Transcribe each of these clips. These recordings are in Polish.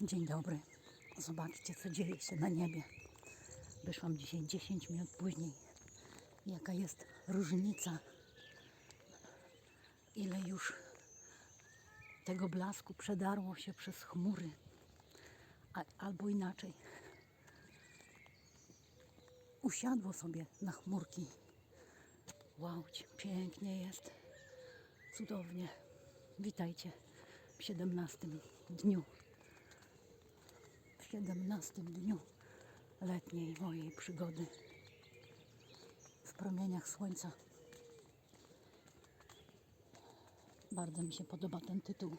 Dzień dobry. Zobaczcie, co dzieje się na niebie. Wyszłam dzisiaj 10 minut później. Jaka jest różnica. Ile już tego blasku przedarło się przez chmury. A, albo inaczej. Usiadło sobie na chmurki. Wow, pięknie jest. Cudownie. Witajcie w 17 dniu 17 dniu letniej mojej przygody w promieniach słońca. Bardzo mi się podoba ten tytuł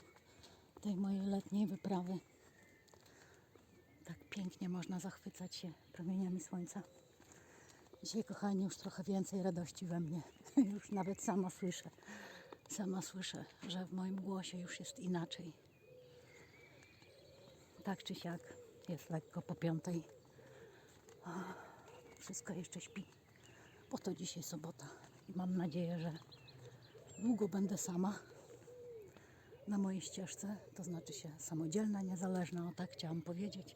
tej mojej letniej wyprawy. Tak pięknie można zachwycać się promieniami słońca. Dzisiaj, kochani, już trochę więcej radości we mnie. Już nawet sama słyszę, sama słyszę, że w moim głosie już jest inaczej tak czy siak jest lekko po piątej. Wszystko jeszcze śpi, bo to dzisiaj sobota i mam nadzieję, że długo będę sama na mojej ścieżce, to znaczy się samodzielna, niezależna, o tak chciałam powiedzieć.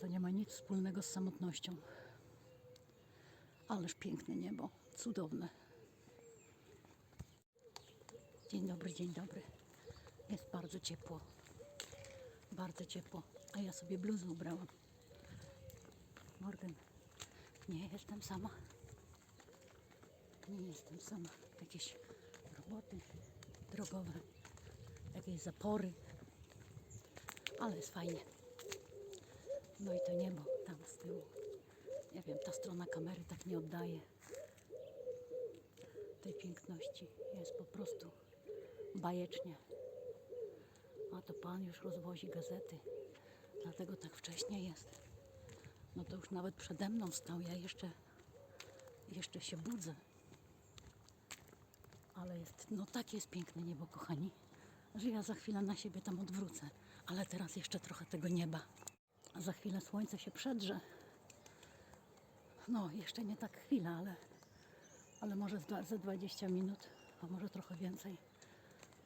To nie ma nic wspólnego z samotnością. Ależ piękne niebo, cudowne. Dzień dobry, dzień dobry. Jest bardzo ciepło bardzo ciepło, a ja sobie bluzę ubrałam. Morgan, nie jestem sama. Nie jestem sama. Jakieś roboty drogowe, jakieś zapory, ale jest fajnie. No i to niebo tam z tyłu. Nie wiem, ta strona kamery tak nie oddaje tej piękności. Jest po prostu bajecznie. A to pan już rozwozi gazety. Dlatego tak wcześnie jest. No to już nawet przede mną stał. Ja jeszcze, jeszcze się budzę. Ale jest, no takie jest piękne niebo, kochani, że ja za chwilę na siebie tam odwrócę. Ale teraz jeszcze trochę tego nieba. A za chwilę słońce się przedrze. No, jeszcze nie tak chwila, ale, ale może z dwa- ze 20 minut, a może trochę więcej.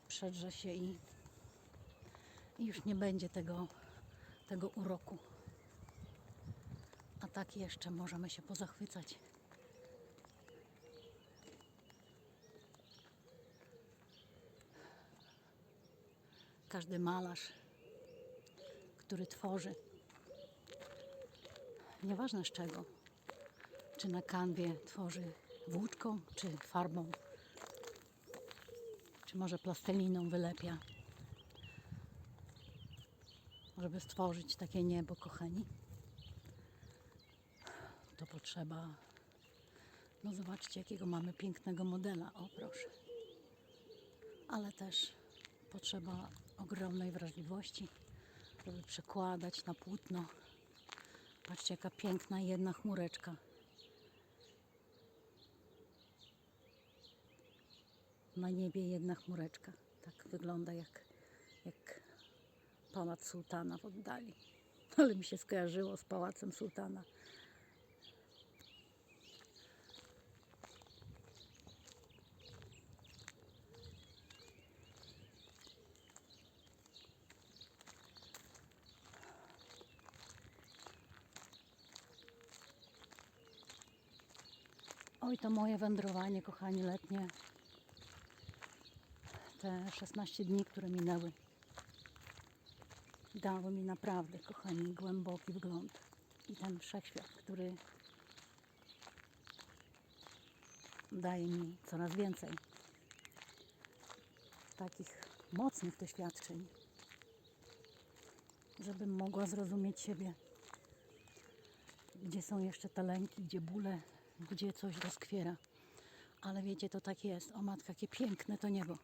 Przedrze się i i już nie będzie tego, tego uroku. A tak jeszcze możemy się pozachwycać. Każdy malarz, który tworzy, nieważne z czego, czy na kanwie tworzy włóczką, czy farbą, czy może plasteliną wylepia żeby stworzyć takie niebo, kochani, to potrzeba. No zobaczcie, jakiego mamy pięknego modela. O, proszę. Ale też potrzeba ogromnej wrażliwości, żeby przekładać na płótno. Patrzcie, jaka piękna jedna chmureczka. Na niebie jedna chmureczka. Tak wygląda jak, pałac sułtana w oddali. Ale mi się skojarzyło z pałacem sułtana. Oj, to moje wędrowanie, kochani, letnie. Te 16 dni, które minęły dało mi naprawdę, kochani, głęboki wgląd i ten wszechświat, który daje mi coraz więcej takich mocnych doświadczeń, żebym mogła zrozumieć siebie, gdzie są jeszcze te lęki, gdzie bóle, gdzie coś doskwiera. Ale wiecie, to tak jest. O matka, jakie piękne to niebo.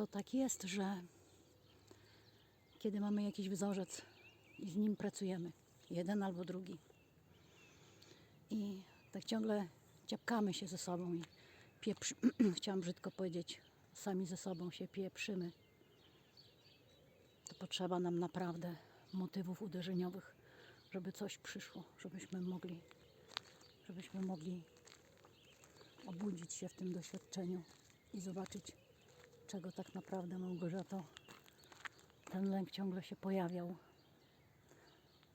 to tak jest, że kiedy mamy jakiś wzorzec i z nim pracujemy, jeden albo drugi, i tak ciągle ciapkamy się ze sobą i pieprzy, chciałam brzydko powiedzieć, sami ze sobą się pieprzymy, to potrzeba nam naprawdę motywów uderzeniowych, żeby coś przyszło, żebyśmy mogli, żebyśmy mogli obudzić się w tym doświadczeniu i zobaczyć, czego tak naprawdę Małgorzato ten lęk ciągle się pojawiał.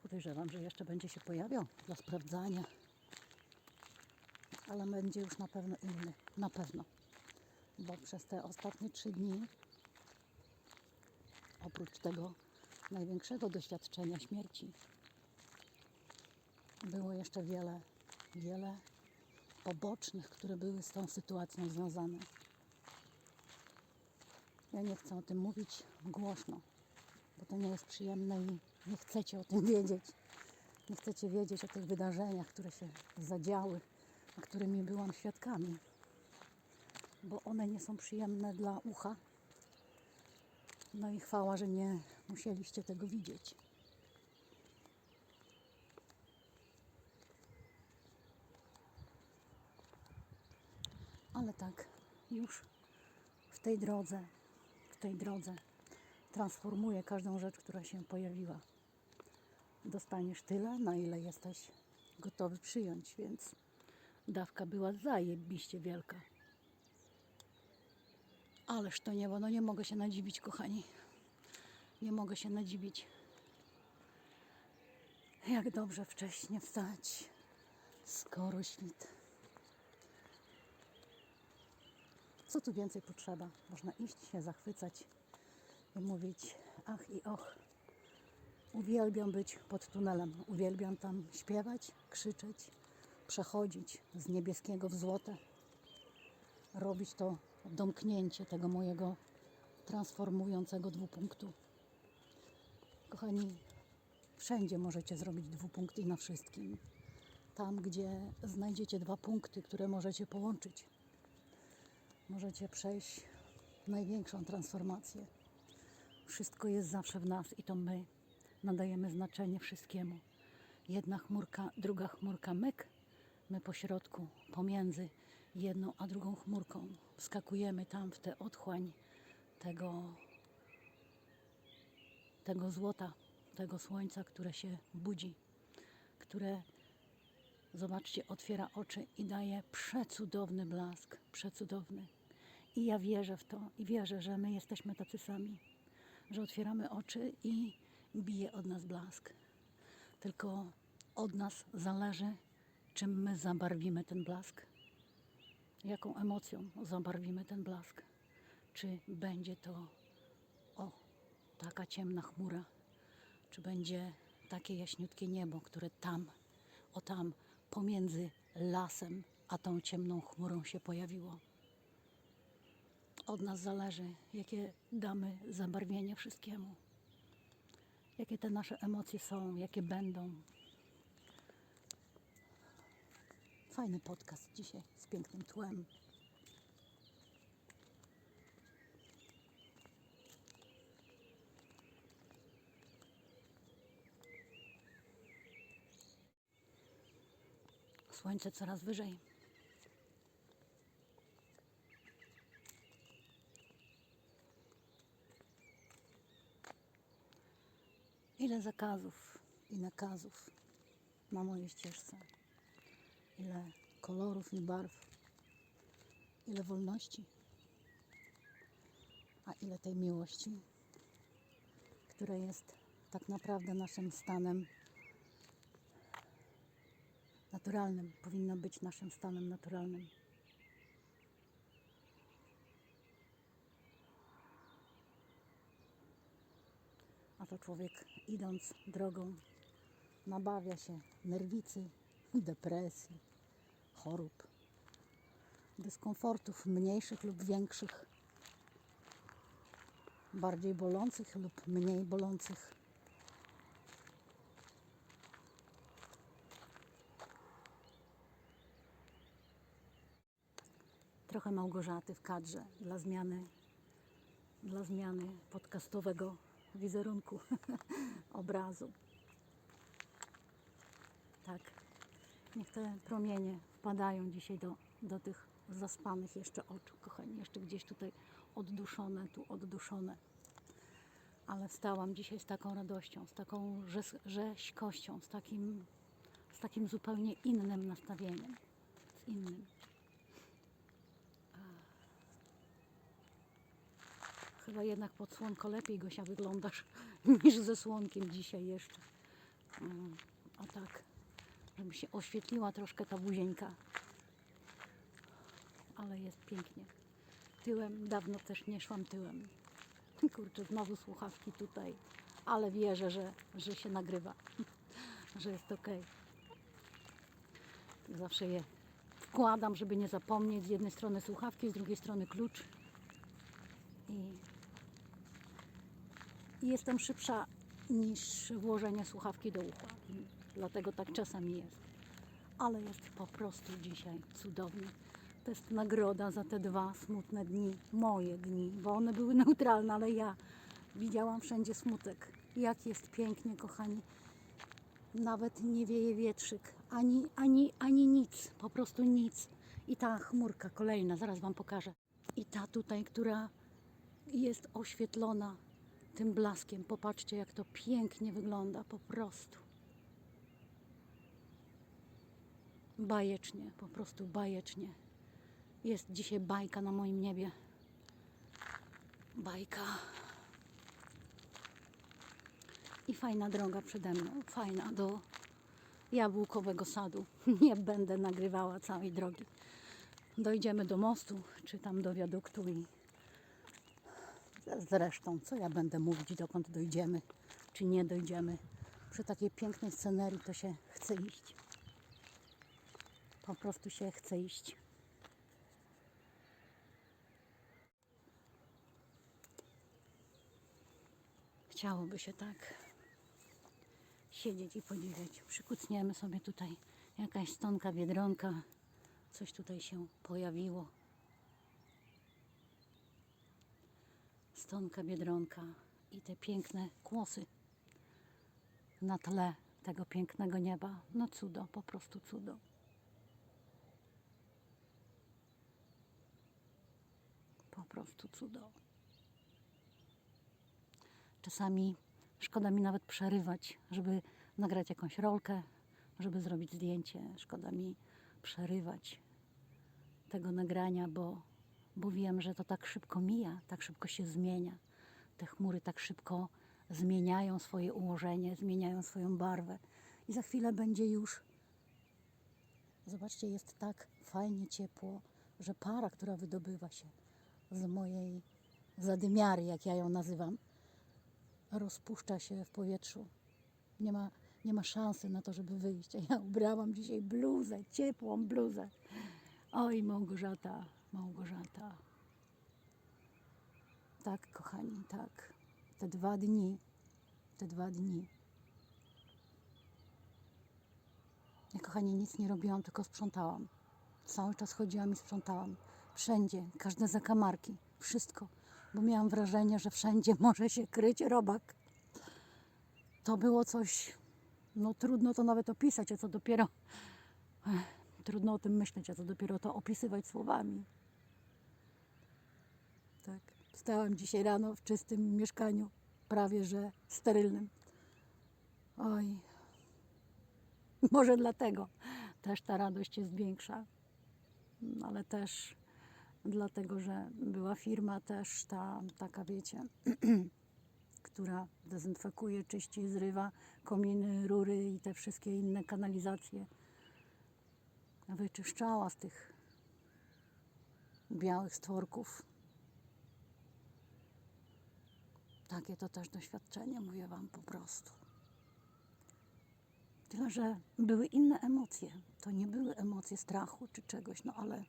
Podejrzewam, że jeszcze będzie się pojawiał dla sprawdzania. Ale będzie już na pewno inny. Na pewno. Bo przez te ostatnie trzy dni, oprócz tego największego doświadczenia śmierci, było jeszcze wiele, wiele pobocznych, które były z tą sytuacją związane. Ja nie chcę o tym mówić głośno, bo to nie jest przyjemne i nie chcecie o tym wiedzieć. Nie chcecie wiedzieć o tych wydarzeniach, które się zadziały, a którymi byłam świadkami, bo one nie są przyjemne dla ucha. No i chwała, że nie musieliście tego widzieć. Ale tak, już w tej drodze, w tej drodze transformuję każdą rzecz, która się pojawiła. Dostaniesz tyle, na ile jesteś gotowy przyjąć, więc dawka była zajebiście wielka. Ależ to niebo, no nie mogę się nadziwić, kochani. Nie mogę się nadziwić. Jak dobrze wcześnie wstać, skoro świt. Co tu więcej potrzeba? Można iść się zachwycać mówić ach i och. Uwielbiam być pod tunelem. Uwielbiam tam śpiewać, krzyczeć, przechodzić z niebieskiego w złote. Robić to domknięcie tego mojego transformującego dwupunktu. Kochani, wszędzie możecie zrobić dwupunkt i na wszystkim. Tam, gdzie znajdziecie dwa punkty, które możecie połączyć możecie przejść największą transformację. Wszystko jest zawsze w nas i to my nadajemy znaczenie wszystkiemu. Jedna chmurka, druga chmurka myk, my po środku, pomiędzy jedną a drugą chmurką wskakujemy tam w tę otchłań tego, tego złota, tego słońca, które się budzi, które Zobaczcie, otwiera oczy i daje przecudowny blask, przecudowny. I ja wierzę w to i wierzę, że my jesteśmy tacy sami, że otwieramy oczy i bije od nas blask. Tylko od nas zależy, czym my zabarwimy ten blask, jaką emocją zabarwimy ten blask. Czy będzie to o taka ciemna chmura, czy będzie takie jaśniutkie niebo, które tam, o tam pomiędzy lasem a tą ciemną chmurą się pojawiło. Od nas zależy, jakie damy zabarwienie wszystkiemu, jakie te nasze emocje są, jakie będą. Fajny podcast dzisiaj z pięknym tłem. Słońce coraz wyżej. Ile zakazów i nakazów na mojej ścieżce. Ile kolorów i barw. Ile wolności. A ile tej miłości, która jest tak naprawdę naszym stanem naturalnym, powinno być naszym stanem naturalnym. To człowiek idąc drogą nabawia się nerwicy, depresji, chorób, dyskomfortów mniejszych lub większych, bardziej bolących lub mniej bolących. Trochę Małgorzaty w kadrze dla zmiany, dla zmiany podcastowego wizerunku, obrazu. Tak, niech te promienie wpadają dzisiaj do, do tych zaspanych jeszcze oczu, kochani, jeszcze gdzieś tutaj odduszone, tu odduszone. Ale wstałam dzisiaj z taką radością, z taką rzez, rzeźkością, z takim, z takim zupełnie innym nastawieniem, z innym. Chyba jednak pod słonko lepiej Gosia wyglądasz niż ze słonkiem dzisiaj jeszcze. Mm, A tak, żeby się oświetliła troszkę ta buzieńka. Ale jest pięknie. Tyłem, dawno też nie szłam tyłem. Kurczę, znowu słuchawki tutaj, ale wierzę, że, że się nagrywa, że jest ok. Zawsze je wkładam, żeby nie zapomnieć. Z jednej strony słuchawki, z drugiej strony klucz. I, jestem szybsza niż włożenie słuchawki do ucha. Dlatego tak czasami jest. Ale jest po prostu dzisiaj cudownie. To jest nagroda za te dwa smutne dni, moje dni, bo one były neutralne, ale ja widziałam wszędzie smutek. Jak jest pięknie, kochani. Nawet nie wieje wietrzyk, ani, ani, ani nic, po prostu nic. I ta chmurka kolejna, zaraz Wam pokażę. I ta tutaj, która jest oświetlona tym blaskiem. Popatrzcie, jak to pięknie wygląda, po prostu. Bajecznie, po prostu bajecznie. Jest dzisiaj bajka na moim niebie. Bajka. I fajna droga przede mną, fajna do jabłkowego sadu. Nie będę nagrywała całej drogi. Dojdziemy do mostu, czy tam do wiaduktu i zresztą, co ja będę mówić, dokąd dojdziemy, czy nie dojdziemy. Przy takiej pięknej scenerii to się chce iść. Po prostu się chce iść. Chciałoby się tak siedzieć i podziwiać. Przykucniemy sobie tutaj jakaś stonka, biedronka. Coś tutaj się pojawiło. Stonka, biedronka i te piękne kłosy na tle tego pięknego nieba. No cudo, po prostu cudo. Po prostu cudo. Czasami szkoda mi nawet przerywać, żeby nagrać jakąś rolkę, żeby zrobić zdjęcie. Szkoda mi przerywać tego nagrania, bo, bo wiem, że to tak szybko mija, tak szybko się zmienia. Te chmury tak szybko zmieniają swoje ułożenie, zmieniają swoją barwę. I za chwilę będzie już. Zobaczcie, jest tak fajnie ciepło, że para, która wydobywa się z mojej zadymiary, jak ja ją nazywam, rozpuszcza się w powietrzu. Nie ma, nie ma szansy na to, żeby wyjść. Ja ubrałam dzisiaj bluzę, ciepłą bluzę. Oj, Małgorzata, Małgorzata. Tak, kochani, tak. Te dwa dni, te dwa dni. Ja, kochani, nic nie robiłam, tylko sprzątałam. Cały czas chodziłam i sprzątałam. Wszędzie, każde zakamarki, wszystko. Bo miałam wrażenie, że wszędzie może się kryć robak. To było coś, no trudno to nawet opisać, a co dopiero, trudno o tym myśleć, a co dopiero to opisywać słowami. Tak. Wstałam dzisiaj rano w czystym mieszkaniu, prawie że sterylnym. Oj, może dlatego też ta radość jest większa, ale też dlatego, że była firma też ta, taka wiecie, która dezynfekuje, czyści, zrywa kominy, rury i te wszystkie inne kanalizacje. Wyczyszczała z tych białych stworków. Takie to też doświadczenie, mówię Wam po prostu. Tyle, że były inne emocje. To nie były emocje strachu czy czegoś, no ale,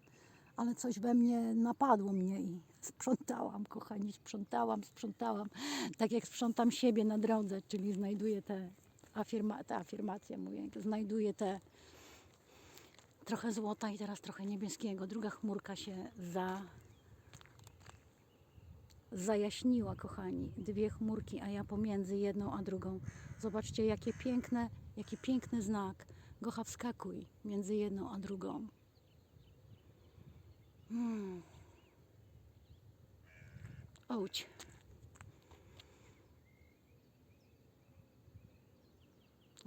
ale coś we mnie napadło mnie i sprzątałam, kochani, sprzątałam, sprzątałam. Tak jak sprzątam siebie na drodze, czyli znajduję te, afirma, te afirmacje, mówię, znajduję te trochę złota i teraz trochę niebieskiego. Druga chmurka się za, zajaśniła, kochani. Dwie chmurki, a ja pomiędzy jedną a drugą. Zobaczcie, jakie piękne, jaki piękny znak. Gocha, wskakuj między jedną a drugą. Hmm.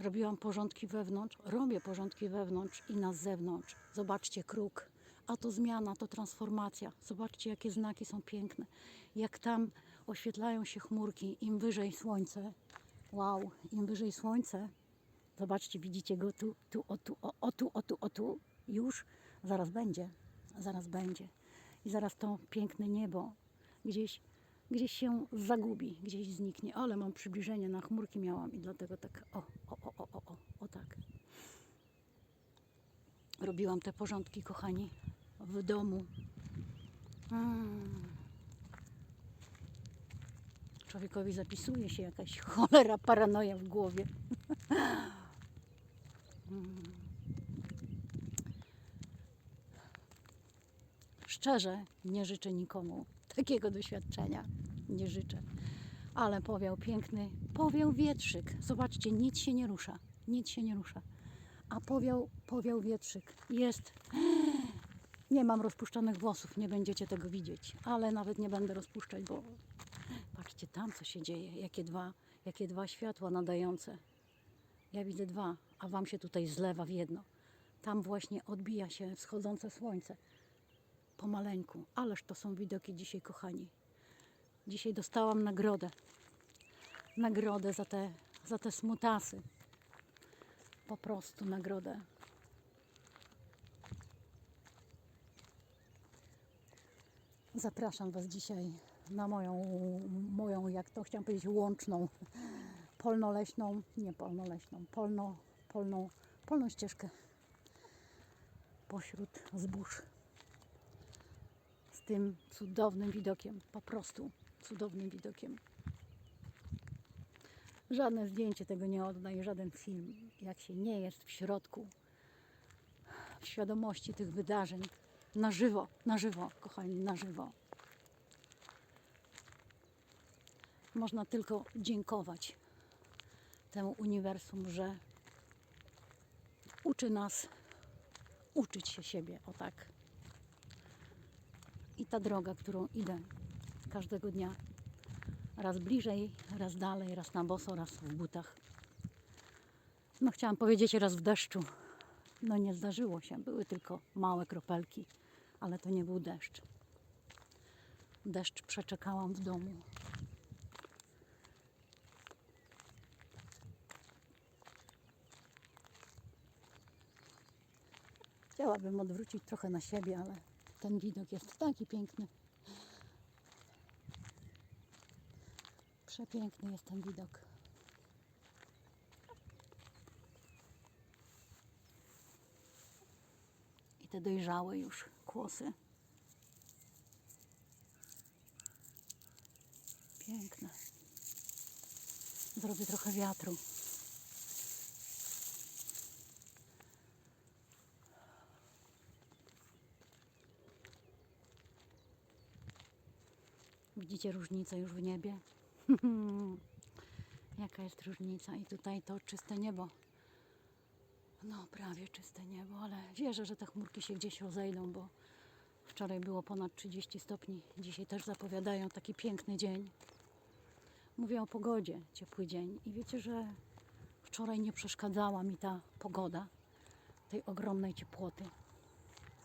Robiłam porządki wewnątrz, robię porządki wewnątrz i na zewnątrz. Zobaczcie, kruk. A to zmiana, to transformacja. Zobaczcie, jakie znaki są piękne. Jak tam oświetlają się chmurki, im wyżej słońce. Wow, im wyżej słońce. Zobaczcie, widzicie go tu, tu, o tu, o, o tu, o tu, o tu. Już zaraz będzie, zaraz będzie. I zaraz to piękne niebo gdzieś, gdzieś się zagubi, gdzieś zniknie. Ale mam przybliżenie na chmurki miałam i dlatego tak, o, o, o, o, o, o, o tak. Robiłam te porządki, kochani, w domu. Mm. Człowiekowi zapisuje się jakaś cholera, paranoja w głowie. Mm. Szczerze nie życzę nikomu takiego doświadczenia. Nie życzę. Ale powiał piękny, powiał wietrzyk. Zobaczcie, nic się nie rusza. Nic się nie rusza. A powiał, powiał wietrzyk. Jest. Nie mam rozpuszczonych włosów, nie będziecie tego widzieć. Ale nawet nie będę rozpuszczać, bo patrzcie tam, co się dzieje. Jakie dwa, jakie dwa światła nadające. Ja widzę dwa, a wam się tutaj zlewa w jedno. Tam właśnie odbija się wschodzące słońce. Pomaleńku. Ależ to są widoki dzisiaj, kochani. Dzisiaj dostałam nagrodę. Nagrodę za te, za te smutasy. Po prostu nagrodę. Zapraszam Was dzisiaj na moją, moją, jak to chciałam powiedzieć, łączną, polnoleśną, nie polnoleśną, polno, polną, polną ścieżkę pośród zbóż z tym cudownym widokiem, po prostu cudownym widokiem. Żadne zdjęcie tego nie odda i żaden film, jak się nie jest w środku, w świadomości tych wydarzeń, na żywo, na żywo, kochani, na żywo. Można tylko dziękować temu uniwersum, że uczy nas uczyć się siebie, o tak. I ta droga, którą idę każdego dnia, raz bliżej, raz dalej, raz na boso, raz w butach. No chciałam powiedzieć raz w deszczu. No nie zdarzyło się, były tylko małe kropelki, ale to nie był deszcz. Deszcz przeczekałam w domu. Chciałabym odwrócić trochę na siebie, ale ten widok jest taki piękny. Przepiękny jest ten widok. Te dojrzałe już kłosy. Piękne. Zrobię trochę wiatru. Widzicie różnicę już w niebie? Jaka jest różnica? I tutaj to czyste niebo. No, prawie czyste niebo, ale wierzę, że te chmurki się gdzieś rozejdą, bo wczoraj było ponad 30 stopni. Dzisiaj też zapowiadają taki piękny dzień. Mówię o pogodzie, ciepły dzień. I wiecie, że wczoraj nie przeszkadzała mi ta pogoda, tej ogromnej ciepłoty.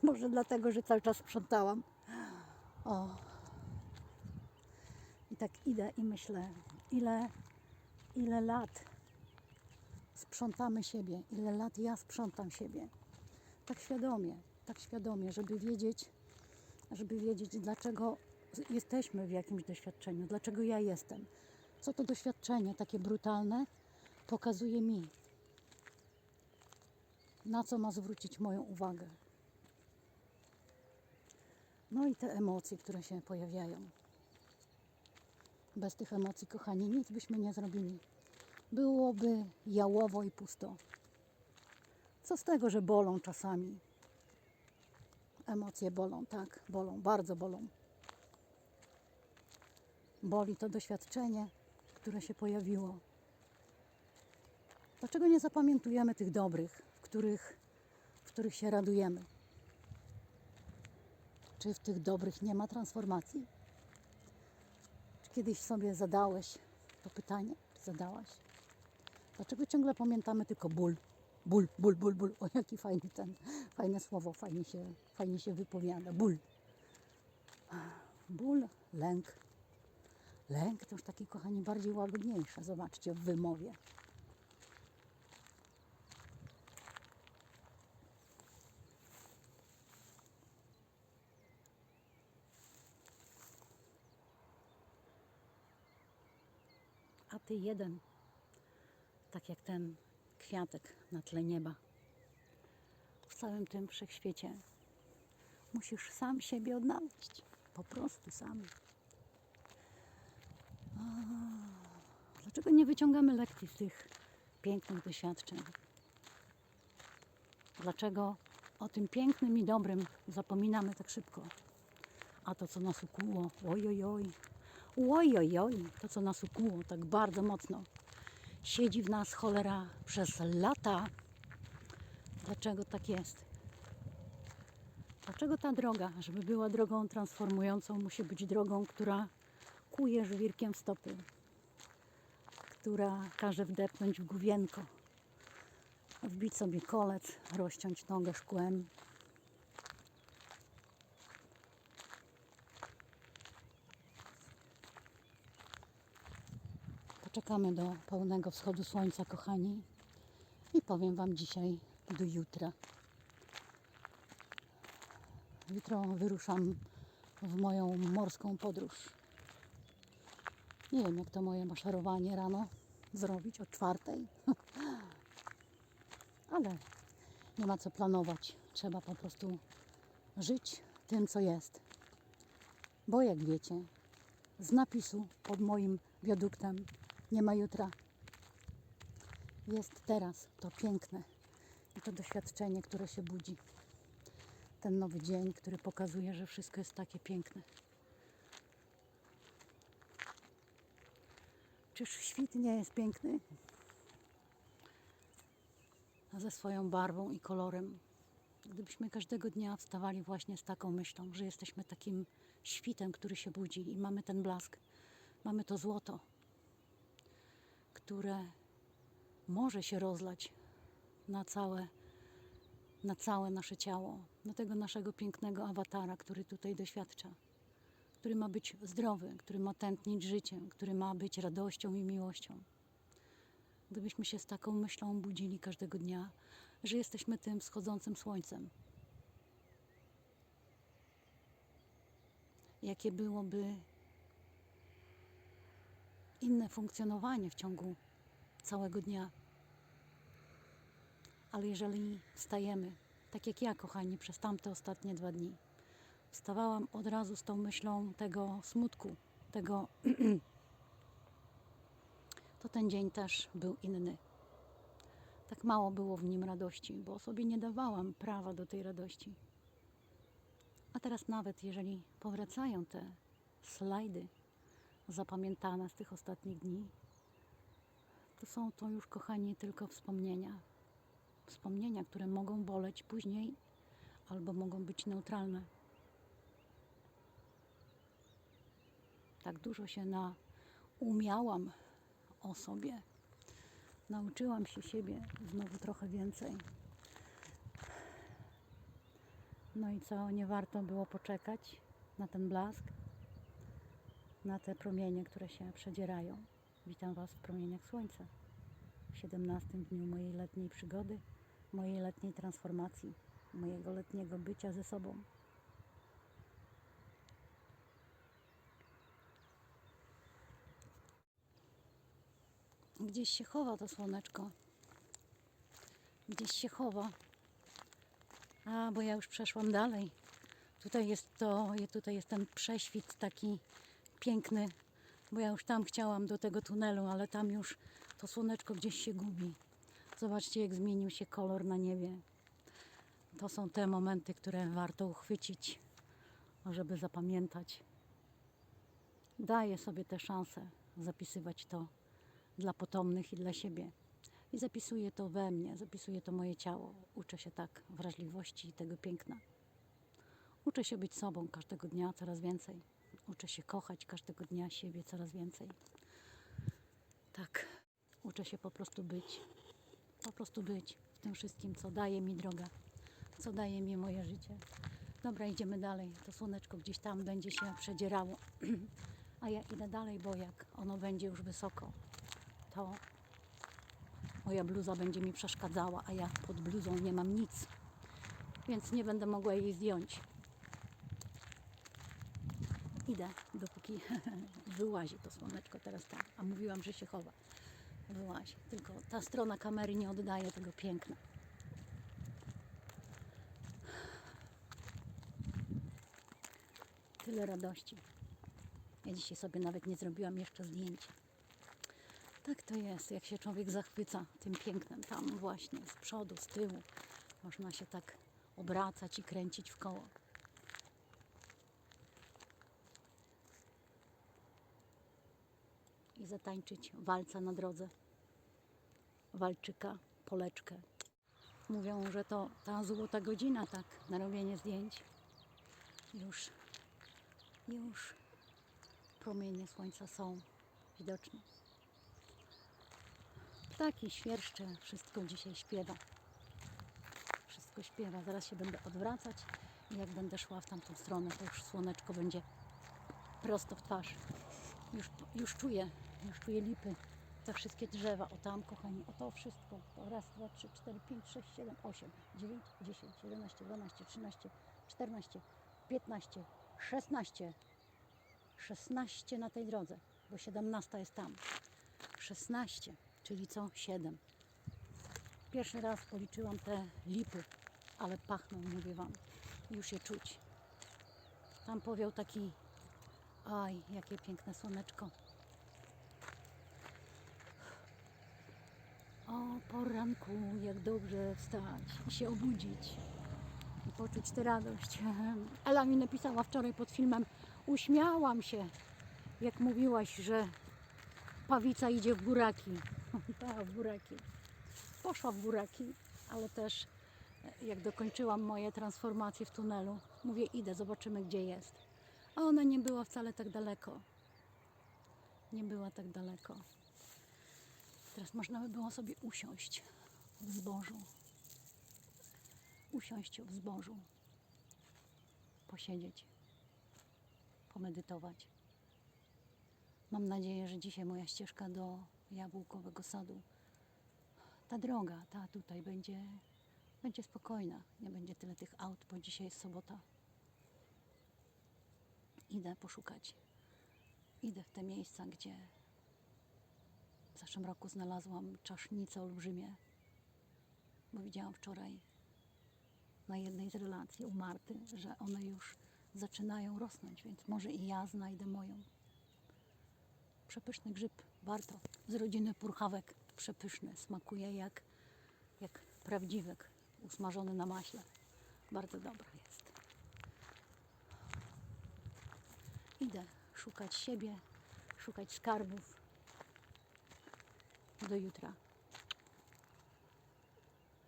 Może dlatego, że cały czas sprzątałam. O, i tak idę i myślę, ile, ile lat sprzątamy siebie, ile lat ja sprzątam siebie. Tak świadomie, tak świadomie, żeby wiedzieć, żeby wiedzieć, dlaczego jesteśmy w jakimś doświadczeniu, dlaczego ja jestem. Co to doświadczenie takie brutalne pokazuje mi, na co ma zwrócić moją uwagę. No i te emocje, które się pojawiają. Bez tych emocji, kochani, nic byśmy nie zrobili. Byłoby jałowo i pusto. Co z tego, że bolą czasami? Emocje bolą, tak, bolą, bardzo bolą. Boli to doświadczenie, które się pojawiło. Dlaczego nie zapamiętujemy tych dobrych, w których, w których się radujemy? Czy w tych dobrych nie ma transformacji? Czy kiedyś sobie zadałeś to pytanie? Czy zadałaś? Dlaczego ciągle pamiętamy tylko ból? Ból, ból, ból, ból. O, jaki fajny ten, fajne słowo, fajnie się, fajnie się wypowiada. Ból. Ból, lęk. Lęk to już taki, kochani, bardziej łagodniejszy. Zobaczcie w wymowie. A ty jeden, tak jak ten kwiatek na tle nieba. W całym tym wszechświecie musisz sam siebie odnaleźć. Po prostu sam. A, Dlaczego nie wyciągamy lekcji z tych pięknych doświadczeń? Dlaczego o tym pięknym i dobrym zapominamy tak szybko? A to, co nas ukuło, ojojoj, ojojoj, to, co nas ukuło tak bardzo mocno, siedzi w nas cholera przez lata. Dlaczego tak jest? Dlaczego ta droga, żeby była drogą transformującą, musi być drogą, która kuje żwirkiem stopy, która każe wdepnąć w główienko, wbić sobie kolec, rozciąć nogę szkłem. Poczekamy do pełnego wschodu słońca, kochani, i powiem Wam dzisiaj do jutra. Jutro wyruszam w moją morską podróż. Nie wiem, jak to moje maszerowanie rano zrobić o czwartej. Ale nie ma co planować. Trzeba po prostu żyć tym, co jest. Bo jak wiecie, z napisu pod moim wiaduktem nie ma jutra. Jest teraz to piękne i to doświadczenie, które się budzi. Ten nowy dzień, który pokazuje, że wszystko jest takie piękne. Czyż świt nie jest piękny? A ze swoją barwą i kolorem. Gdybyśmy każdego dnia wstawali właśnie z taką myślą, że jesteśmy takim świtem, który się budzi i mamy ten blask, mamy to złoto, które może się rozlać na całe, na całe nasze ciało, na tego naszego pięknego awatara, który tutaj doświadcza, który ma być zdrowy, który ma tętnić życiem, który ma być radością i miłością. Gdybyśmy się z taką myślą budzili każdego dnia, że jesteśmy tym wschodzącym słońcem, jakie byłoby inne funkcjonowanie w ciągu całego dnia. Ale jeżeli wstajemy, tak jak ja, kochani, przez tamte ostatnie dwa dni, wstawałam od razu z tą myślą tego smutku, tego, to ten dzień też był inny. Tak mało było w nim radości, bo sobie nie dawałam prawa do tej radości. A teraz nawet jeżeli powracają te slajdy zapamiętane z tych ostatnich dni, to są to już, kochani, tylko wspomnienia. Wspomnienia, które mogą boleć później albo mogą być neutralne. Tak dużo się naumiałam o sobie. Nauczyłam się siebie znowu trochę więcej. No i co, nie warto było poczekać na ten blask, na te promienie, które się przedzierają. Witam Was w promieniach słońca. W 17 dniu mojej letniej przygody, mojej letniej transformacji, mojego letniego bycia ze sobą. Gdzieś się chowa to słoneczko. Gdzieś się chowa. A, bo ja już przeszłam dalej. Tutaj jest to, tutaj jest ten prześwit taki piękny, bo ja już tam chciałam do tego tunelu, ale tam już to słoneczko gdzieś się gubi. Zobaczcie, jak zmienił się kolor na niebie. To są te momenty, które warto uchwycić, żeby zapamiętać. Daję sobie tę szansę zapisywać to dla potomnych i dla siebie. I zapisuję to we mnie, zapisuję to moje ciało. Uczę się tak wrażliwości i tego piękna. Uczę się być sobą każdego dnia coraz więcej. Uczę się kochać każdego dnia siebie coraz więcej. Tak, uczę się po prostu być. Po prostu być w tym wszystkim, co daje mi droga, co daje mi moje życie. Dobra, idziemy dalej. To słoneczko gdzieś tam będzie się przedzierało. A ja idę dalej, bo jak ono będzie już wysoko, to moja bluza będzie mi przeszkadzała, a ja pod bluzą nie mam nic, więc nie będę mogła jej zdjąć. Idę, dopóki wyłazi to słoneczko teraz tam, a mówiłam, że się chowa. Wyłazi, tylko ta strona kamery nie oddaje tego piękna. Tyle radości. Ja dzisiaj sobie nawet nie zrobiłam jeszcze zdjęcia. Tak to jest, jak się człowiek zachwyca tym pięknem tam właśnie z przodu, z tyłu. Można się tak obracać i kręcić w koło. I zatańczyć walca na drodze. Walczyka, poleczkę. Mówią, że to ta złota godzina tak na robienie zdjęć. Już, już promienie słońca są widoczne. Ptaki, świerszcze, wszystko dzisiaj śpiewa. Wszystko śpiewa. Zaraz się będę odwracać i jak będę szła w tamtą stronę, to już słoneczko będzie prosto w twarz. Już, już czuję, już czuję lipy, te wszystkie drzewa. O tam, kochani, o to wszystko. To raz, dwa, trzy, cztery, pięć, sześć, siedem, osiem, dziewięć, dziesięć, jedenaście, dwanaście, trzynaście, czternaście, piętnaście, szesnaście. 16 na tej drodze, bo 17 jest tam. 16, czyli co? 7. Pierwszy raz policzyłam te lipy, ale pachną, mówię Wam. Już je czuć. Tam powiał taki, aj, jakie piękne słoneczko. O poranku, jak dobrze wstać i się obudzić i poczuć tę radość. Ela mi napisała wczoraj pod filmem, uśmiałam się, jak mówiłaś, że pawica idzie w buraki. Tak, w buraki. Poszła w buraki, ale też e, jak dokończyłam moje transformacje w tunelu, mówię, idę, zobaczymy, gdzie jest. A ona nie była wcale tak daleko. Nie była tak daleko. Teraz można by było sobie usiąść w zbożu. Usiąść w zbożu. Posiedzieć. Pomedytować. Mam nadzieję, że dzisiaj moja ścieżka do jabłkowego sadu, ta droga, ta tutaj będzie, będzie spokojna. Nie będzie tyle tych aut, bo dzisiaj jest sobota. Idę poszukać. Idę w te miejsca, gdzie w zeszłym roku znalazłam czasznice olbrzymie, bo widziałam wczoraj na jednej z relacji u Marty, że one już zaczynają rosnąć, więc może i ja znajdę moją. Przepyszny grzyb, warto. Z rodziny purchawek, przepyszny, smakuje jak, jak prawdziwek usmażony na maśle. Bardzo dobra jest. Idę szukać siebie, szukać skarbów. Do jutra.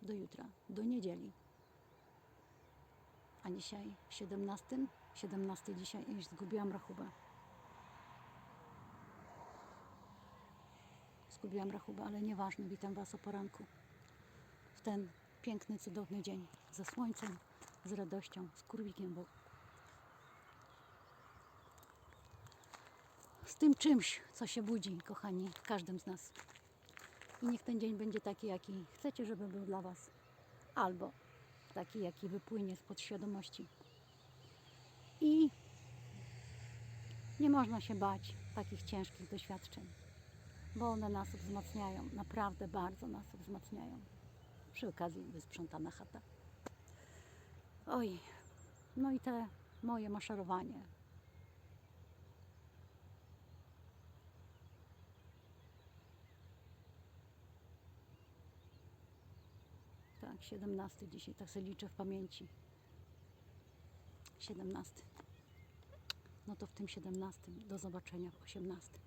Do jutra, do niedzieli. A dzisiaj 17? 17 dzisiaj już zgubiłam rachubę. Zgubiłam rachubę, ale nieważne. Witam Was o poranku. W ten piękny, cudowny dzień. Ze słońcem, z radością, z kurwikiem, bo z tym czymś, co się budzi, kochani, w każdym z nas. I niech ten dzień będzie taki, jaki chcecie, żeby był dla Was. Albo taki, jaki wypłynie z podświadomości. I nie można się bać takich ciężkich doświadczeń, bo one nas wzmacniają, naprawdę bardzo nas wzmacniają. Przy okazji wysprzątana chata. Oj, no i te moje maszerowanie. Tak, 17 dzisiaj, tak sobie liczę w pamięci. 17. No to w tym 17. Do zobaczenia w 18.